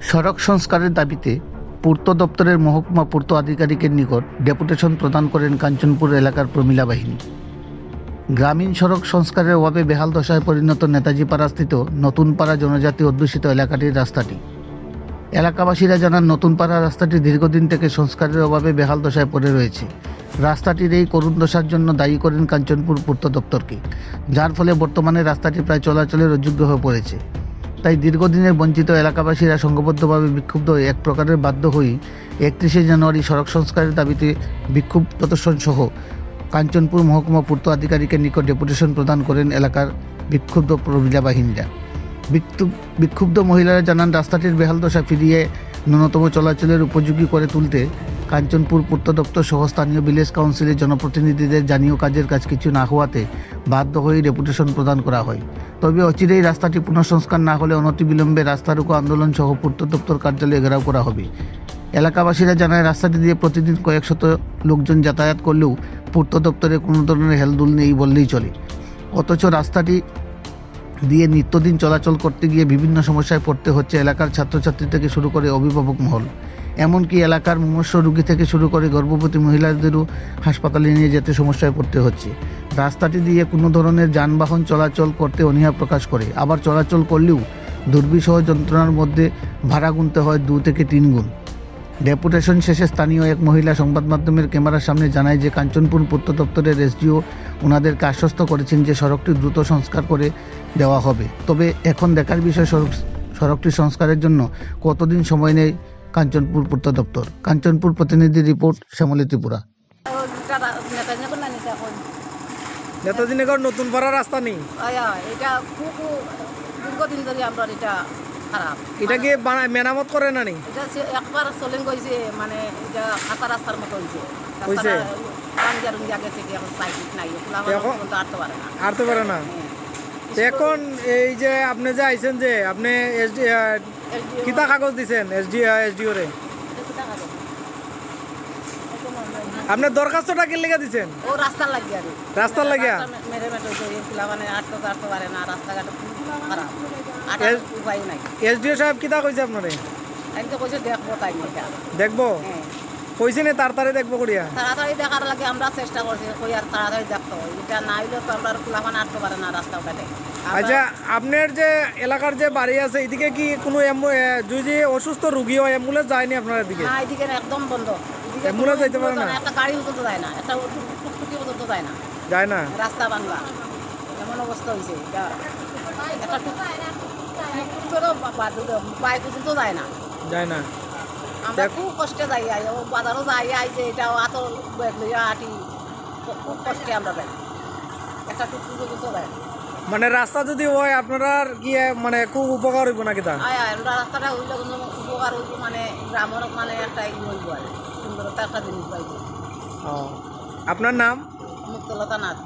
সড়ক সংস্কারের দাবিতে পূর্ত দপ্তরের মহকুমা পূর্ত আধিকারিকের নিকট ডেপুটেশন প্রদান করেন কাঞ্চনপুর এলাকার প্রমিলা বাহিনী। গ্রামীণ সড়ক সংস্কারের অভাবে বেহাল দশায় পরিণত নেতাজি পাড়াস্থিত নতুনপাড়া জনজাতি অধ্যুষিত এলাকাটির রাস্তাটি। এলাকাবাসীরা জানান, নতুনপাড়া রাস্তাটি দীর্ঘদিন থেকে সংস্কারের অভাবে বেহাল দশায় পড়ে রয়েছে। রাস্তাটির এই করুণ দশার জন্য দায়ী করেন কাঞ্চনপুর পূর্ত দপ্তরকে, যার ফলে বর্তমানে রাস্তাটি প্রায় চলাচলের অযোগ্য হয়ে পড়েছে। তাই দীর্ঘদিনের বঞ্চিত এলাকাবাসীরা সংঘবদ্ধভাবে বিক্ষুব্ধ হয়ে এক প্রকারের বাধ্য হয়ে একত্রিশে জানুয়ারি সড়ক সংস্কারের দাবিতে বিক্ষোভ প্রদর্শন সহ কাঞ্চনপুর মহকুমা পূর্ত আধিকারিকের নিকট ডেপুটেশন প্রদান করেন এলাকার বিক্ষুব্ধ প্রমিলা বাহিনীরা। বিক্ষুব্ধ মহিলারা জানান, রাস্তাটির বেহাল দশা ফিরিয়ে ন্যূনতম চলাচলের উপযোগী করে তুলতে কাঞ্চনপুর পূর্ত দপ্তর সহ স্থানীয় ভিলেজ কাউন্সিলের জনপ্রতিনিধিদের জানিয়েও কাজের কাজ কিছু না হওয়াতে বাধ্য হয়ে ডেপুটেশন প্রদান করা হয়। তবে অচিরেই রাস্তাটি পুনঃসংস্কার না হলে অনতিবিলম্বে রোকো আন্দোলন সহ পূর্ত দপ্তর কার্যালয়ে ঘেরাও করা হবে। এলাকাবাসীরা জানায়, রাস্তাটি দিয়ে প্রতিদিন কয়েক শত লোকজন যাতায়াত করলেও পূর্ত দপ্তরে কোনো ধরনের হেলদুল নেই বললেই চলে। অথচ রাস্তাটি দিয়ে নিত্যদিন চলাচল করতে গিয়ে বিভিন্ন সমস্যায় পড়তে হচ্ছে এলাকার ছাত্রছাত্রী থেকে শুরু করে অভিভাবক মহল। এমনকি এলাকার মুমূর্ষ রোগী থেকে শুরু করে গর্ভবতী মহিলাদেরও হাসপাতালে নিয়ে যেতে সমস্যায় পড়তে হচ্ছে। রাস্তাটি দিয়ে কোনো ধরনের যানবাহন চলাচল করতে অনীহা প্রকাশ করে। আবার চলাচল করলেও দুর্বিষহ যন্ত্রণার মধ্যে ভাড়া গুনতে হয় দু থেকে তিন গুণ। ডেপুটেশন শেষে স্থানীয় এক মহিলা সংবাদ মাধ্যমের ক্যামেরার সামনে জানায় যে কাঞ্চনপুর পূর্ত দপ্তরের এসডিও ওনাদেরকে আশ্বস্ত করেছেন যে সড়কটি দ্রুত সংস্কার করে দেওয়া হবে। তবে এখন দেখার বিষয় সড়ক সড়কটি সংস্কারের জন্য কতদিন সময় নেয় কাঞ্চনপুর পূর্ত দপ্তর কাঞ্চনপুর প্রতিনিধি রিপোর্ট শ্যামলী ত্রিপুরা নেতাজি নগর নতুন পাড়া রাস্তা নেই এটা খুব দীর্ঘদিন ধরে আমরা এটা খারাপ এটা কি মেরামত করে না নি এটা একবার চলেন গেছে মানে এটা কাঁচা রাস্তার মতো হয়েছে হইছে? গেছে কি এখন নাই খোলা এখন? পারে না আরতে পারে না তো এখন এই যে আপনি যে আইছেন যে আপনি এসডি কিতা কাগজ দিছেন এসডি এসডিও রে এটা কিতা কাজে? এটা মনে হয় না। আপনি দরখাস্তটা কি লেগে দিছেন? ও রাস্তার লাগিয়া রাস্তার লাগিয়া? মেরে মেটে হয়েছে খোলা মানে আটতে তো আটতে পারে না রাস্তাঘাট খারাপ। আটার উপায় নাই। এসডিও সাহেব কিতা কইছে আপনারে? আমি তো কইছে দেখব তাই দেখব? হ্যাঁ। কইছে নে তাড়াতাড়ি দেখব করিয়া। তাড়াতাড়ি দেখার লাগে আমরা চেষ্টা করছি কই আর তাড়াতাড়ি দেখতে। হয় এটা না হইলে তো আমরা খোলাফান আটতে পারে না রাস্তা ওখানে। আচ্ছা আপনার যে এলাকার যে বাড়ি আছে এদিকে কি কোনো যদি অসুস্থ রুগী হয় অ্যাম্বুলেন্স যায়নি আপনার এদিকে? না এদিকে একদম বন্ধ। কোনো যাইতে পারে না? একটা গাড়ি পর্যন্ত যায় না একটা টুকটুকি পর্যন্ত যায় না। যায় না? রাস্তা বাংলা। এমন অবস্থা হয়েছে একটা টুক বাইক পর্যন্ত যায় না। যায় না? আমরা খুব কষ্টে যাই আই বাজারও যাই আই যে এটা এত আটি খুব- কষ্টে আমরা যাই। একটা টুকটুকি পর্যন্ত না মানে রাস্তা যদি হয় আপনারা কি এ, মানে খুব উপকার হইব নাকি কিতা আয় আয় রাস্তাটা হইলে কোনো উপকার হইব মানে গ্রামের মানে একটা হইব আর সুন্দরতা একটা জিনিস পাইব আপনার নাম? মুক্তলতা নাথ।